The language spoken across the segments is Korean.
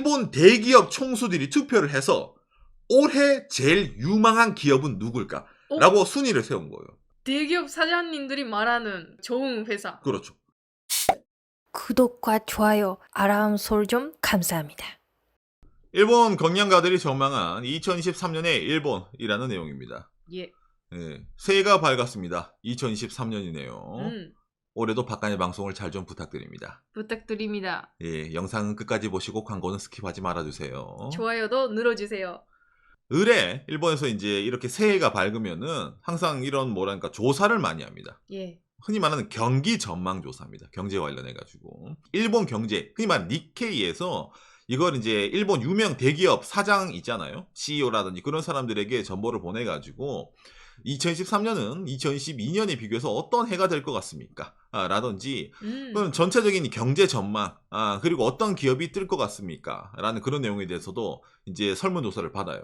일본 대기업 총수들이 투표를 해서 올해 제일 유망한 기업은 누굴까? 어? 라고 순위를 세운 거예요. 대기업 사장님들이 말하는 좋은 회사. 그렇죠. 구독과 좋아요, 알람 설정 감사합니다. 일본 경영가들이 전망한 2023년의 일본이라는 내용입니다. 예. 예, 새해가 밝았습니다. 2023년이네요. 음, 올해도 박간의 방송을 잘 좀 부탁드립니다. 부탁드립니다. 예, 영상은 끝까지 보시고 광고는 스킵하지 말아주세요. 좋아요도 눌러주세요. 을에 일본에서 이제 이렇게 새해가 밝으면은 항상 이런 뭐랄까 조사를 많이 합니다. 예. 흔히 말하는 경기 전망 조사입니다. 경제 관련해 가지고 일본 경제 흔히 말하는 니케이에서 이걸 이제 일본 유명 대기업 사장 있잖아요. CEO라든지 그런 사람들에게 정보를 보내 가지고 2013년은 2012년에 비교해서 어떤 해가 될 것 같습니까? 아, 라든지 음. 전체적인 경제 전망, 아, 그리고 어떤 기업이 뜰 것 같습니까? 라는 그런 내용에 대해서도 이제 설문조사를 받아요.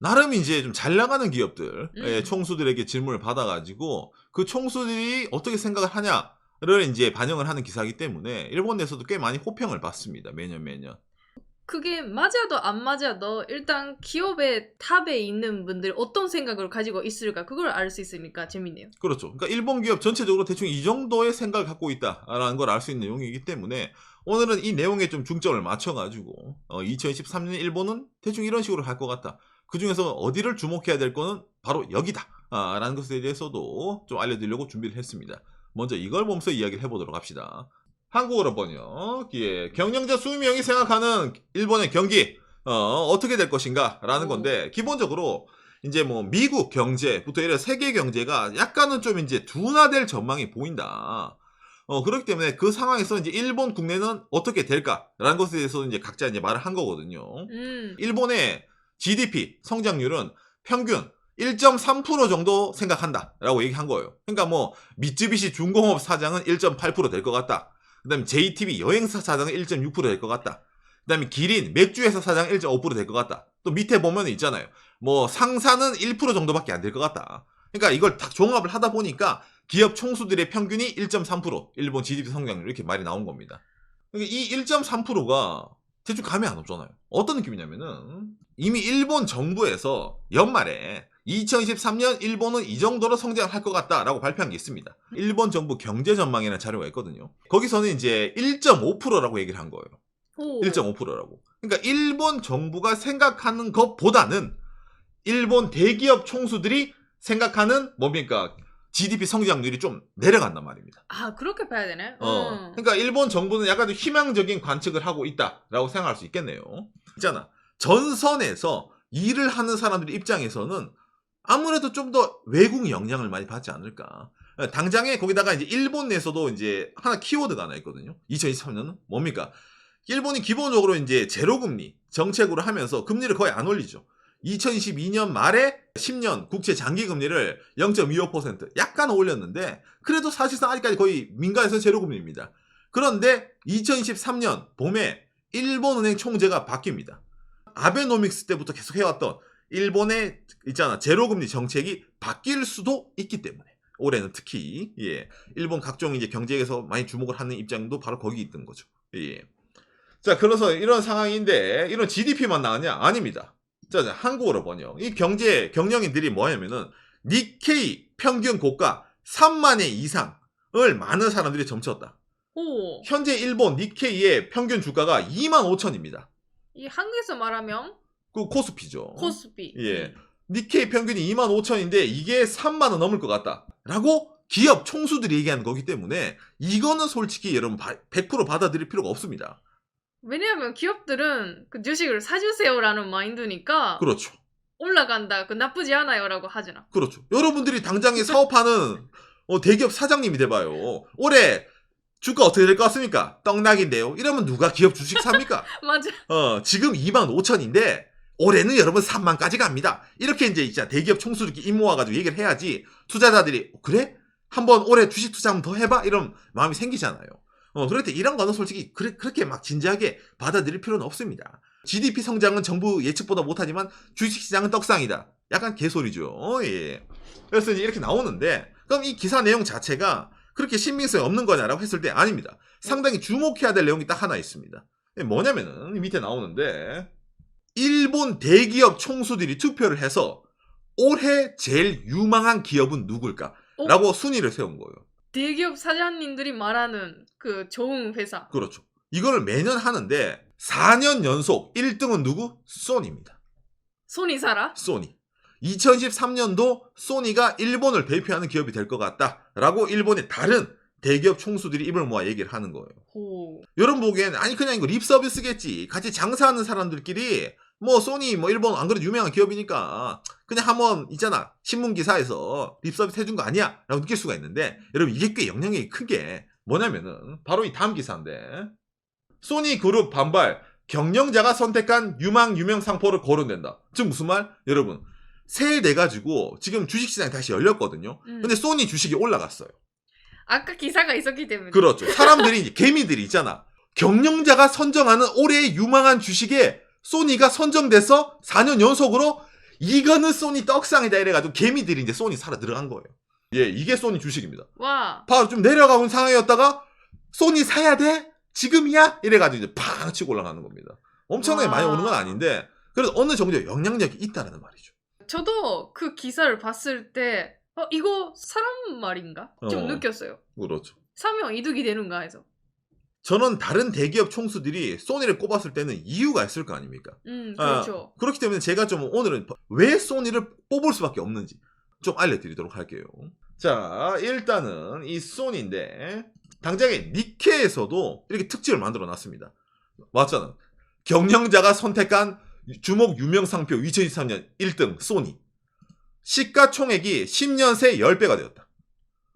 나름 이제 좀 잘 나가는 기업들, 음. 의 총수들에게 질문을 받아가지고 그 총수들이 어떻게 생각을 하냐를 이제 반영을 하는 기사이기 때문에 일본 내에서도 꽤 많이 호평을 받습니다. 매년 매년. 그게 맞아도 안 맞아도 일단 기업의 탑에 있는 분들이 어떤 생각을 가지고 있을까 그걸 알 수 있으니까 재밌네요. 그렇죠. 그러니까 일본 기업 전체적으로 대충 이 정도의 생각을 갖고 있다라는 걸 알 수 있는 내용이기 때문에 오늘은 이 내용에 좀 중점을 맞춰가지고 어, 2023년 일본은 대충 이런 식으로 갈 것 같다. 그 중에서 어디를 주목해야 될 거는 바로 여기다. 아, 라는 것에 대해서도 좀 알려드리려고 준비를 했습니다. 먼저 이걸 보면서 이야기를 해보도록 합시다. 한국어로 번역. 예, 경영자 수명이 생각하는 일본의 경기 어, 어떻게 될 것인가 라는 오. 건데 기본적으로 이제 뭐 미국 경제부터 이래 세계 경제가 약간은 좀 이제 둔화될 전망이 보인다. 어, 그렇기 때문에 그 상황에서 이제 일본 국내는 어떻게 될까라는 것에 대해서 이제 각자 이제 말을 한 거거든요. 음. 일본의 GDP 성장률은 평균 1.3% 정도 생각한다라고 얘기한 거예요. 그러니까 뭐 미쯔비시 중공업 사장은 1.8%될 것 같다. 그 다음에 JTB 여행사 사장은 1.6%될 것 같다. 그 다음에 기린 맥주회사 사장 1.5%될 것 같다. 또 밑에 보면 있잖아요. 뭐 상사는 1% 정도밖에 안 될 것 같다. 그러니까 이걸 다 종합을 하다 보니까 기업 총수들의 평균이 1.3% 일본 GDP 성장률 이렇게 말이 나온 겁니다. 그러니까 이 1.3%가 대충 감이 안 오잖아요. 어떤 느낌이냐면은 이미 일본 정부에서 연말에 2023년 일본은 이 정도로 성장할 것 같다라고 발표한 게 있습니다. 일본 정부 경제 전망이라는 자료가 있거든요. 거기서는 이제 1.5%라고 얘기를 한 거예요. 오. 1.5%라고. 그러니까 일본 정부가 생각하는 것보다는 일본 대기업 총수들이 생각하는 뭡니까? GDP 성장률이 좀 내려간단 말입니다. 아 그렇게 봐야 되네. 어. 음. 그러니까 일본 정부는 약간 좀 희망적인 관측을 하고 있다라고 생각할 수 있겠네요. 있잖아. 전선에서 일을 하는 사람들 입장에서는 아무래도 좀 더 외국 영향을 많이 받지 않을까. 당장에 거기다가 이제 일본 내에서도 이제 하나 키워드가 하나 있거든요. 2023년은 뭡니까? 일본이 기본적으로 이제 제로금리 정책으로 하면서 금리를 거의 안 올리죠. 2022년 말에 10년 국채 장기 금리를 0.25% 약간 올렸는데 그래도 사실상 아직까지 거의 민간에서 제로금리입니다. 그런데 2023년 봄에 일본은행 총재가 바뀝니다. 아베노믹스 때부터 계속 해왔던 일본의 있잖아 제로금리 정책이 바뀔 수도 있기 때문에 올해는 특히 예 일본 각종 이제 경제에서 많이 주목을 하는 입장도 바로 거기 있던 거죠. 예. 자 그래서 이런 상황인데 이런 GDP만 나왔냐 아닙니다. 자, 자, 한국어로 번역. 이 경제 경영인들이 뭐냐면은 니케이 평균 고가 3만 회 이상을 많은 사람들이 점쳤다. 오. 현재 일본 니케이의 평균 주가가 2만 5천입니다. 이 한국에서 말하면 그 코스피죠. 코스피. 예. 니케이 평균이 2만 5천인데 이게 3만 원 넘을 것 같다. 라고 기업 총수들이 얘기하는 거기 때문에 이거는 솔직히 여러분 바- 100% 받아들일 필요가 없습니다. 왜냐하면 기업들은 그 주식을 사주세요라는 마인드니까 그렇죠. 올라간다, 그 나쁘지 않아요라고 하잖아. 그렇죠. 여러분들이 당장에 사업하는 어, 대기업 사장님이 돼봐요. 올해 주가 어떻게 될 것 같습니까? 떡락인데요. 이러면 누가 기업 주식 삽니까? 맞아. 어, 지금 2만 5천인데 올해는 여러분 3만까지 갑니다. 이렇게 이제 진짜 대기업 총수들끼리 입 모아가지고 얘기를 해야지 투자자들이 어, 그래? 한번 올해 주식 투자 한번 더 해봐? 이런 마음이 생기잖아요. 어, 그럴 때 이런 거는 솔직히 그래, 그렇게 막 진지하게 받아들일 필요는 없습니다. GDP 성장은 정부 예측보다 못하지만 주식시장은 떡상이다. 약간 개소리죠. 어, 예. 그래서 이제 이렇게 나오는데 그럼 이 기사 내용 자체가 그렇게 신빙성이 없는 거냐라고 했을 때 아닙니다. 상당히 주목해야 될 내용이 딱 하나 있습니다. 뭐냐면은 밑에 나오는데 일본 대기업 총수들이 투표를 해서 올해 제일 유망한 기업은 누굴까? 어? 라고 순위를 세운 거예요. 대기업 사장님들이 말하는 그 좋은 회사. 그렇죠. 이거를 매년 하는데 4년 연속 1등은 누구? 소니입니다. 손이 살아? 소니. 2013년도 소니가 일본을 대표하는 기업이 될 것 같다라고 일본의 다른 대기업 총수들이 입을 모아 얘기를 하는 거예요. 오. 여러분 보기엔 아니 그냥 이거 립 서비스겠지. 같이 장사하는 사람들끼리 뭐 소니 뭐 일본 안 그래도 유명한 기업이니까 그냥 한번 있잖아 신문 기사에서 립 서비스 해준 거 아니야 라고 느낄 수가 있는데 여러분 이게 꽤 영향력이 큰 게 뭐냐면은 바로 이 다음 기사인데 소니 그룹 반발 경영자가 선택한 유망 유명 상포를 거론된다. 즉 무슨 말? 여러분 새해 돼 가지고 지금 주식시장이 다시 열렸거든요. 음. 근데 소니 주식이 올라갔어요. 아까 기사가 있었기 때문에. 그렇죠. 사람들이 개미들이 있잖아. 경영자가 선정하는 올해의 유망한 주식에 소니가 선정돼서 4년 연속으로 이거는 소니 떡상이다 이래가지고 개미들이 이제 소니 살아 들어간 거예요. 예, 이게 소니 주식입니다. 와. 바로 좀 내려가고 있는 상황이었다가 소니 사야 돼? 지금이야? 이래가지고 이제 팡 치고 올라가는 겁니다. 엄청나게 와. 많이 오는 건 아닌데 그래서 어느 정도 영향력이 있다라는 말이죠. 저도 그 기사를 봤을 때, 어, 이거 사람 말인가? 좀 어. 느꼈어요. 그렇죠. 사면 이득이 되는가 해서. 저는 다른 대기업 총수들이 소니를 꼽았을 때는 이유가 있을 거 아닙니까? 음, 아, 그렇죠. 그렇기 때문에 제가 좀 오늘은 왜 소니를 뽑을 수밖에 없는지 좀 알려드리도록 할게요. 자, 일단은 이 소니인데 당장에 니케에서도 이렇게 특집을 만들어 놨습니다. 맞잖아. 경영자가 선택한 주목 유명 상표 2023년 1등 소니. 시가총액이 10년 새 10배가 되었다.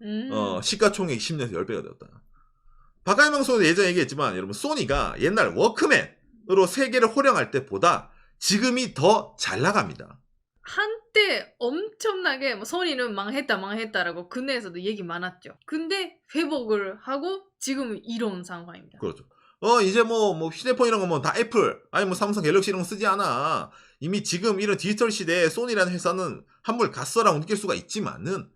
음. 어, 시가총액이 10년에서 10배가 되었다. 박하영 선수 예전에 얘기했지만 여러분 소니가 옛날 워크맨으로 세계를 호령할 때보다 지금이 더 잘 나갑니다. 한때 엄청나게 뭐 소니는 망했다 망했다라고 국내에서도 얘기 많았죠. 근데 회복을 하고 지금 이런 상황입니다. 그렇죠. 어 이제 뭐 뭐 휴대폰 이런 거뭐 다 애플 아니 뭐 삼성 갤럭시 이런 거 쓰지 않아. 이미 지금 이런 디지털 시대에 소니라는 회사는 한물 갔어라고 느낄 수가 있지만은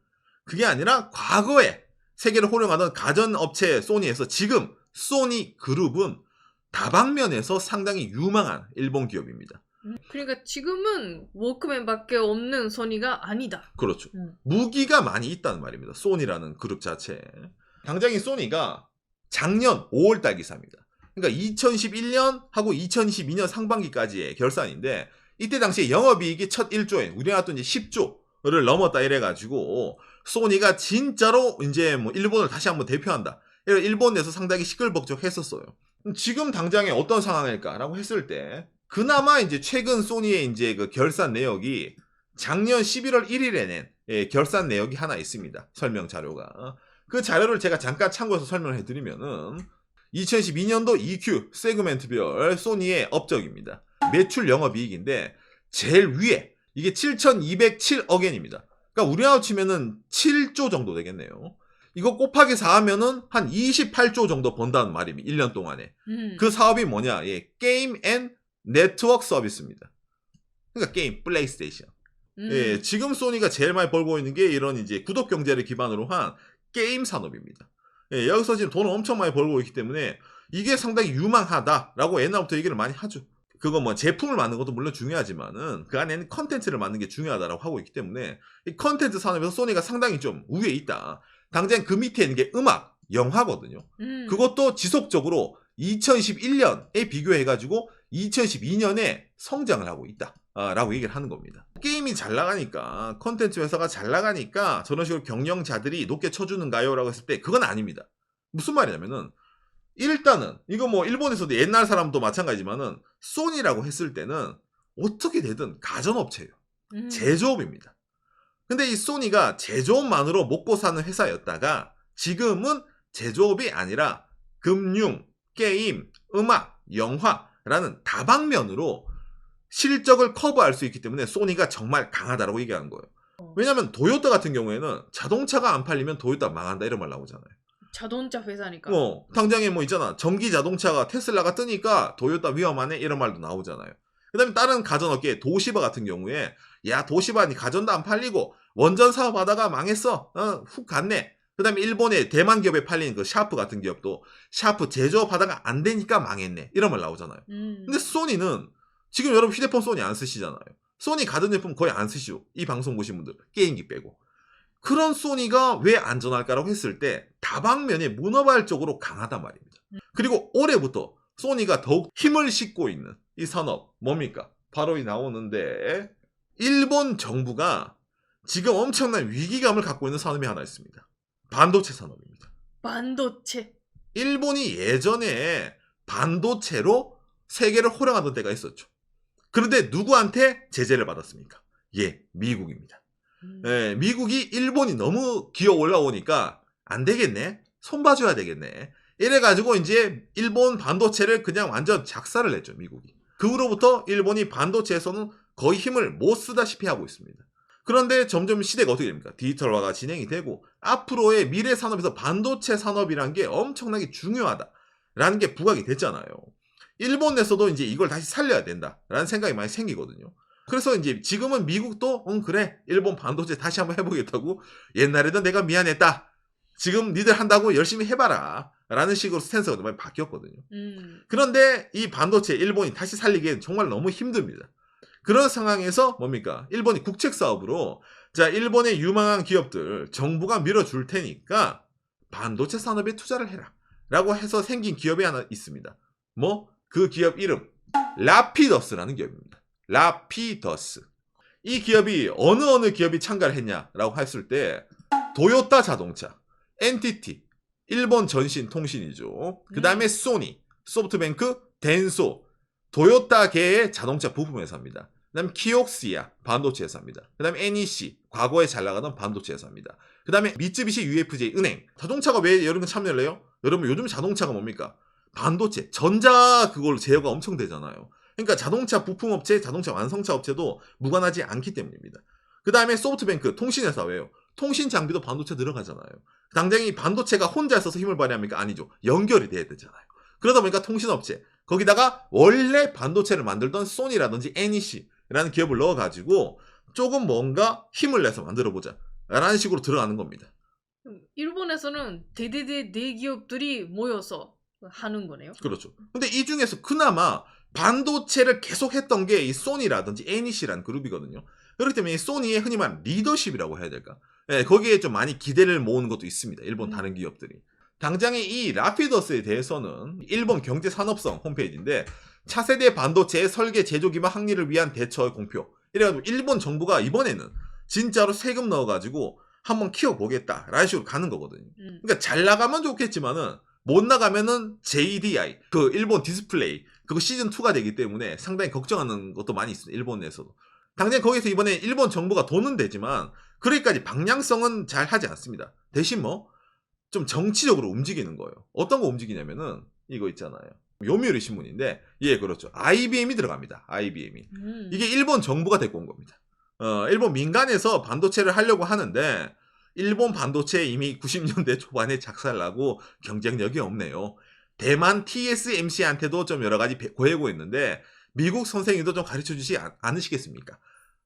그게 아니라 과거에 세계를 호령하던 가전 업체 소니에서 지금 소니 그룹은 다방면에서 상당히 유망한 일본 기업입니다. 음, 그러니까 지금은 워크맨밖에 없는 소니가 아니다. 그렇죠. 음. 무기가 많이 있다는 말입니다. 소니라는 그룹 자체에. 당장 이 소니가 작년 5월달 기사입니다. 그러니까 2011년하고 2022년 상반기까지의 결산인데 이때 당시에 영업이익이 첫 1조엔 우리나라 돈 이제 10조를 넘었다 이래가지고 소니가 진짜로 이제 뭐 일본을 다시 한번 대표한다. 이래 일본에서 상당히 시끌벅적했었어요. 지금 당장에 어떤 상황일까라고 했을 때 그나마 이제 최근 소니의 이제 그 결산 내역이 작년 11월 1일에 낸 예, 결산 내역이 하나 있습니다. 설명 자료가. 그 자료를 제가 잠깐 참고해서 설명을 해드리면은 2012년도 EQ 세그멘트별 소니의 업적입니다. 매출 영업이익인데 제일 위에 이게 7,207억엔입니다. 그러니까 우리나라로 치면은 7조 정도 되겠네요. 이거 곱하기 4 하면은 한 28조 정도 번다는 말입니다. 1년 동안에. 음. 그 사업이 뭐냐? 예, 게임 앤 네트워크 서비스입니다. 그러니까 게임, 플레이스테이션. 음. 예, 지금 소니가 제일 많이 벌고 있는 게 이런 이제 구독 경제를 기반으로 한 게임 산업입니다. 예, 여기서 지금 돈을 엄청 많이 벌고 있기 때문에 이게 상당히 유망하다라고 옛날부터 얘기를 많이 하죠. 그거 뭐 제품을 만드는 것도 물론 중요하지만은 그 안에는 컨텐츠를 만드는 게 중요하다라고 하고 있기 때문에 이 컨텐츠 산업에서 소니가 상당히 좀 우위에 있다. 당장 그 밑에 있는 게 음악, 영화거든요. 음. 그것도 지속적으로 2011년에 비교해가지고 2012년에 성장을 하고 있다. 아, 라고 얘기를 하는 겁니다. 게임이 잘 나가니까, 컨텐츠 회사가 잘 나가니까 저런 식으로 경영자들이 높게 쳐주는가요? 라고 했을 때 그건 아닙니다. 무슨 말이냐면은, 일단은, 이거 뭐 일본에서도 옛날 사람도 마찬가지지만은, 소니라고 했을 때는 어떻게 되든 가전업체예요. 음. 제조업입니다. 근데 이 소니가 제조업만으로 먹고 사는 회사였다가 지금은 제조업이 아니라 금융, 게임, 음악, 영화라는 다방면으로 실적을 커버할 수 있기 때문에 소니가 정말 강하다라고 얘기하는 거예요. 왜냐면 도요타 같은 경우에는 자동차가 안 팔리면 도요타 망한다 이런 말 나오잖아요. 자동차 회사니까. 뭐 당장에 뭐 있잖아 전기 자동차가 테슬라가 뜨니까 도요타 위험하네 이런 말도 나오잖아요. 그다음에 다른 가전업계 도시바 같은 경우에 야 도시바니 가전도 안 팔리고 원전 사업하다가 망했어 어, 훅 갔네 그 다음에 일본의 대만 기업에 팔린 그 샤프 같은 기업도 샤프 제조업 하다가 안 되니까 망했네. 이런 말 나오잖아요. 음. 근데 소니는 지금 여러분 휴대폰 소니 안 쓰시잖아요. 소니 가전제품 거의 안 쓰시죠. 이 방송 보신 분들 게임기 빼고. 그런 소니가 왜 안전할까라고 했을 때 다방면에 문어발적으로 강하단 말입니다. 그리고 올해부터 소니가 더욱 힘을 싣고 있는 이 산업 뭡니까? 바로 이 나오는데 일본 정부가 지금 엄청난 위기감을 갖고 있는 산업이 하나 있습니다. 반도체 산업입니다. 반도체. 일본이 예전에 반도체로 세계를 호령하던 때가 있었죠. 그런데 누구한테 제재를 받았습니까? 예, 미국입니다. 음. 예, 미국이 일본이 너무 기어 올라오니까 안 되겠네. 손봐줘야 되겠네. 이래가지고 이제 일본 반도체를 그냥 완전 작사를 했죠, 미국이. 그 후로부터 일본이 반도체에서는 거의 힘을 못 쓰다시피 하고 있습니다. 그런데 점점 시대가 어떻게 됩니까? 디지털화가 진행이 되고 앞으로의 미래 산업에서 반도체 산업이란 게 엄청나게 중요하다라는 게 부각이 됐잖아요. 일본 내에서도 이제 이걸 다시 살려야 된다라는 생각이 많이 생기거든요. 그래서 이제 지금은 미국도 응 그래 일본 반도체 다시 한번 해보겠다고 옛날에도 내가 미안했다. 지금 니들 한다고 열심히 해봐라. 라는 식으로 스탠스가 많이 바뀌었거든요. 음. 그런데 이 반도체 일본이 다시 살리기엔 정말 너무 힘듭니다. 그런 상황에서 뭡니까? 일본이 국책 사업으로 자 일본의 유망한 기업들 정부가 밀어줄 테니까 반도체 산업에 투자를 해라. 라고 해서 생긴 기업이 하나 있습니다. 뭐? 그 기업 이름 라피더스라는 기업입니다. 라피더스. 이 기업이 어느 어느 기업이 참가를 했냐라고 했을 때 도요타 자동차, NTT, 일본 전신 통신이죠. 그 다음에 소니, 소프트뱅크, 덴소, 도요타계의 자동차 부품 회사입니다. 그 다음에 키옥시아, 반도체 회사입니다. 그 다음에 NEC, 과거에 잘 나가던 반도체 회사입니다. 그 다음에 미쯔비시 UFJ 은행. 자동차가 왜거 참여를 해요? 여러분 요즘 자동차가 뭡니까? 반도체, 전자 그걸로 제어가 엄청 되잖아요. 그러니까 자동차 부품업체, 자동차 완성차 업체도 무관하지 않기 때문입니다. 그 다음에 소프트뱅크, 통신회사 왜요? 통신 장비도 반도체 들어가잖아요. 당장 이 반도체가 혼자 있어서 힘을 발휘합니까? 아니죠. 연결이 돼야 되잖아요. 그러다 보니까 통신업체, 거기다가 원래 반도체를 만들던 소니라든지 NEC라는 기업을 넣어가지고 조금 뭔가 힘을 내서 만들어보자. 라는 식으로 들어가는 겁니다. 일본에서는 대대대 대기업들이 모여서 하는 거네요. 그렇죠. 근데 이 중에서 그나마 반도체를 계속 했던 게 이 소니라든지 NEC라는 그룹이거든요. 그렇기 때문에 이 소니의 흔히 말하는 리더십이라고 해야 될까? 예, 거기에 좀 많이 기대를 모으는 것도 있습니다. 일본 음. 다른 기업들이. 당장에 이 라피더스에 대해서는 일본 경제산업성 홈페이지인데 차세대 반도체의 설계 제조 기반 확리를 위한 대처 공표. 이래가지고 일본 정부가 이번에는 진짜로 세금 넣어가지고 한번 키워보겠다 라는 식으로 가는 거거든요. 음. 그러니까 잘 나가면 좋겠지만은 못 나가면은 JDI 그 일본 디스플레이 그거 시즌 2가 되기 때문에 상당히 걱정하는 것도 많이 있어요. 일본 내에서도. 당장 거기서 이번에 일본 정부가 돈은 되지만 그러기까지 방향성은 잘 하지 않습니다. 대신 뭐 좀 정치적으로 움직이는 거예요. 어떤 거 움직이냐면은 이거 있잖아요. 요미우리 신문인데 예 그렇죠. IBM이 들어갑니다. IBM이. 음. 이게 일본 정부가 데리고 온 겁니다. 어, 일본 민간에서 반도체를 하려고 하는데 일본 반도체 이미 90년대 초반에 작살나고 경쟁력이 없네요. 대만 TSMC한테도 좀 여러 가지 배- 고해고 있는데 미국 선생님도 좀 가르쳐 주지 않- 않으시겠습니까?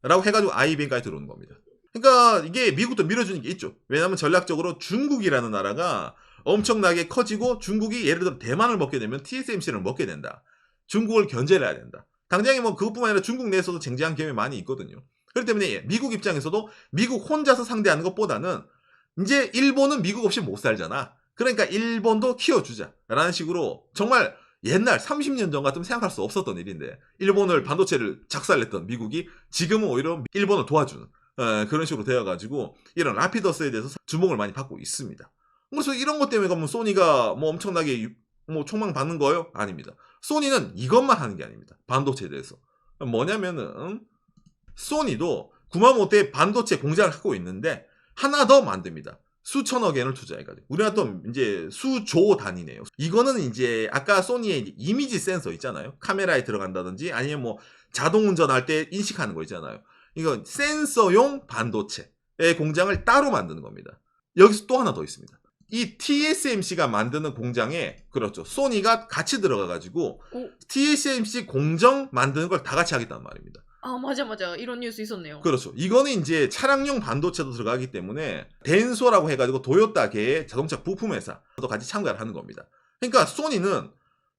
라고 해가지고 IBM까지 들어오는 겁니다. 그러니까 이게 미국도 밀어주는 게 있죠. 왜냐하면 전략적으로 중국이라는 나라가 엄청나게 커지고 중국이 예를 들어 대만을 먹게 되면 TSMC를 먹게 된다. 중국을 견제를 해야 된다. 당장에 뭐 그것뿐만 아니라 중국 내에서도 쟁쟁한 기업이 많이 있거든요. 그렇기 때문에 미국 입장에서도 미국 혼자서 상대하는 것보다는 이제 일본은 미국 없이 못 살잖아. 그러니까 일본도 키워주자라는 식으로 정말 옛날 30년 전 같으면 생각할 수 없었던 일인데 일본을 반도체를 작살냈던 미국이 지금은 오히려 일본을 도와주는 어, 그런 식으로 되어가지고 이런 라피더스에 대해서 주목을 많이 받고 있습니다. 그래서 이런 것 때문에 그러면 소니가 뭐 엄청나게 유- 뭐 총망 받는 거예요? 아닙니다. 소니는 이것만 하는 게 아닙니다. 반도체에 대해서 뭐냐면은 소니도 구마모토에 반도체 공장을 갖고 있는데 하나 더 만듭니다. 수천억 엔을 투자해가지고 우리가 또 이제 수조 단위네요. 이거는 이제 아까 소니의 이미지 센서 있잖아요. 카메라에 들어간다든지 아니면 뭐 자동 운전할 때 인식하는 거 있잖아요. 이거 센서용 반도체의 공장을 따로 만드는 겁니다. 여기서 또 하나 더 있습니다. 이 TSMC가 만드는 공장에 그렇죠. 소니가 같이 들어가 가지고 오. TSMC 공정 만드는 걸 다 같이 하겠다는 말입니다. 아 맞아 맞아 이런 뉴스 있었네요. 그렇죠. 이거는 이제 차량용 반도체도 들어가기 때문에 덴소라고 해가지고 도요타계의 자동차 부품 회사도 같이 참가를 하는 겁니다. 그러니까 소니는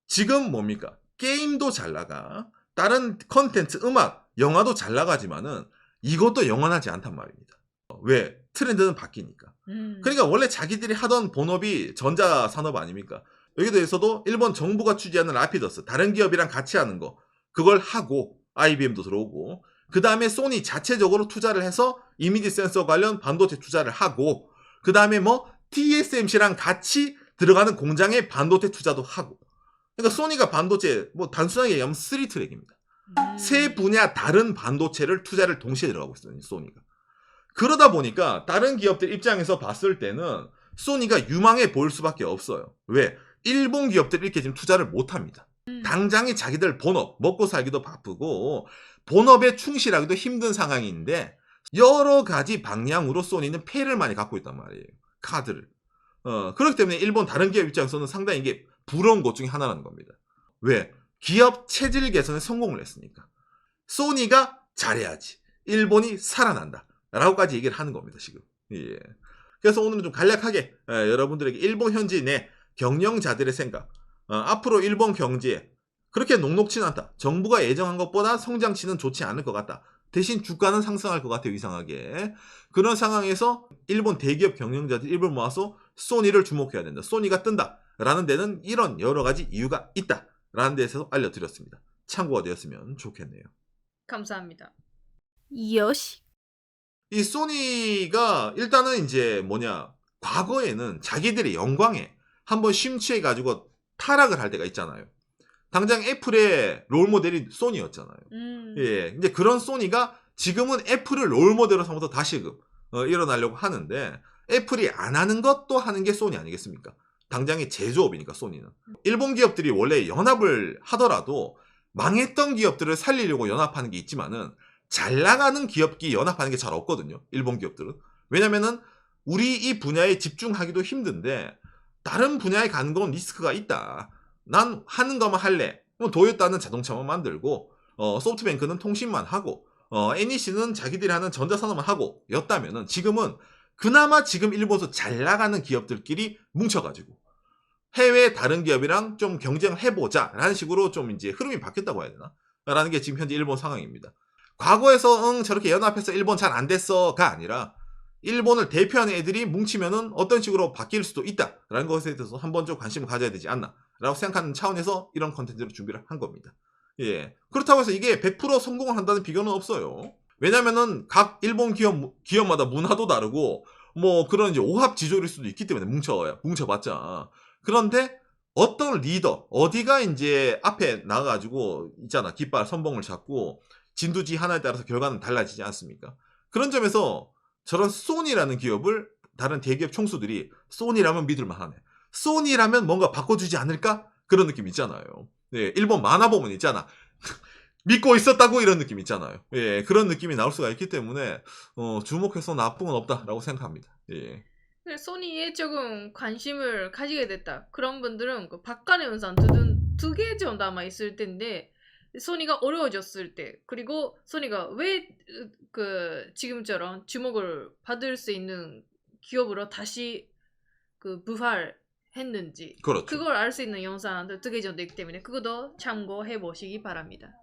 지금 뭡니까? 게임도 잘 나가, 다른 컨텐츠, 음악, 영화도 잘 나가지만은 이것도 영원하지 않단 말입니다. 왜? 트렌드는 바뀌니까. 음. 그러니까 원래 자기들이 하던 본업이 전자 산업 아닙니까? 여기 대해서도 일본 정부가 추지하는 라피더스 다른 기업이랑 같이 하는 거 그걸 하고 IBM도 들어오고 그 다음에 소니 자체적으로 투자를 해서 이미지 센서 관련 반도체 투자를 하고 그 다음에 뭐 TSMC랑 같이 들어가는 공장에 반도체 투자도 하고 그러니까 소니가 반도체 뭐 단순하게 얘기하면 쓰리 트랙입니다. 음. 세 분야 다른 반도체를 투자를 동시에 들어가고 있어요, 소니가. 그러다 보니까 다른 기업들 입장에서 봤을 때는 소니가 유망해 보일 수밖에 없어요. 왜? 일본 기업들이 이렇게 지금 투자를 못 합니다. 음. 당장이 자기들 본업, 먹고 살기도 바쁘고, 본업에 충실하기도 힘든 상황인데, 여러 가지 방향으로 소니는 패를 많이 갖고 있단 말이에요. 카드를. 어, 그렇기 때문에 일본 다른 기업 입장에서는 상당히 이게 부러운 것 중에 하나라는 겁니다. 왜? 기업 체질 개선에 성공을 했으니까. 소니가 잘해야지. 일본이 살아난다. 라고까지 얘기를 하는 겁니다, 지금. 예. 그래서 오늘은 좀 간략하게 예, 여러분들에게 일본 현지 내 경영자들의 생각, 어, 앞으로 일본 경제에 그렇게 녹록치는 않다. 정부가 예정한 것보다 성장치는 좋지 않을 것 같다. 대신 주가는 상승할 것 같아요, 이상하게. 그런 상황에서 일본 대기업 경영자들 일을 모아서 소니를 주목해야 된다. 소니가 뜬다. 라는 데는 이런 여러 가지 이유가 있다. 라는 데서 알려드렸습니다. 참고가 되었으면 좋겠네요. 감사합니다. 요시. 이 소니가 일단은 이제 뭐냐 과거에는 자기들의 영광에 한번 심취해 가지고 타락을 할 때가 있잖아요. 당장 애플의 롤 모델이 소니였잖아요. 음. 예, 이제 그런 소니가 지금은 애플을 롤 모델로 삼아서 다시금 어, 일어나려고 하는데 애플이 안 하는 것도 하는 게 소니 아니겠습니까? 당장의 제조업이니까 소니는 일본 기업들이 원래 연합을 하더라도 망했던 기업들을 살리려고 연합하는 게 있지만은 잘 나가는 기업끼리 연합하는 게 잘 없거든요. 일본 기업들은 왜냐면은 우리 이 분야에 집중하기도 힘든데 다른 분야에 가는 건 리스크가 있다. 난 하는 것만 할래. 그럼 도요타는 자동차만 만들고 어, 소프트뱅크는 통신만 하고 어, NEC는 자기들이 하는 전자산업만 하고 였다면은 지금은 그나마 지금 일본에서 잘 나가는 기업들끼리 뭉쳐가지고 해외 다른 기업이랑 좀 경쟁을 해보자 라는 식으로 좀 이제 흐름이 바뀌었다고 해야 되나? 라는 게 지금 현재 일본 상황입니다. 과거에서 응 저렇게 연합해서 일본 잘 안 됐어가 아니라 일본을 대표하는 애들이 뭉치면은 어떤 식으로 바뀔 수도 있다라는 것에 대해서 한번 좀 관심을 가져야 되지 않나라고 생각하는 차원에서 이런 컨텐츠를 준비를 한 겁니다. 예. 그렇다고 해서 이게 100% 성공을 한다는 비교는 없어요. 왜냐면은 각 일본 기업, 기업마다 문화도 다르고 뭐 그런 이제 오합 지졸일 수도 있기 때문에 뭉쳐야, 뭉쳐봤자. 그런데 어떤 리더, 어디가 이제 앞에 나가가지고 있잖아. 깃발 선봉을 잡고 진두지 하나에 따라서 결과는 달라지지 않습니까? 그런 점에서 저런 소니라는 기업을 다른 대기업 총수들이 소니라면 믿을만하네. 소니라면 뭔가 바꿔주지 않을까? 그런 느낌 있잖아요. 예, 일본 만화 보면 있잖아. 믿고 있었다고 이런 느낌 있잖아요. 예, 그런 느낌이 나올 수가 있기 때문에 어, 주목해서 나쁨은 없다라고 생각합니다. 예. 소니에 조금 관심을 가지게 됐다. 그런 분들은 그 박간의 은산 두개 정도 아마 있을 텐데 소니가 어려워졌을 때 그리고 소니가 왜 그 지금처럼 주목을 받을 수 있는 기업으로 다시 그 부활했는지 그렇죠. 그걸 알 수 있는 영상 두개 정도 있기 때문에 그것도 참고해 보시기 바랍니다.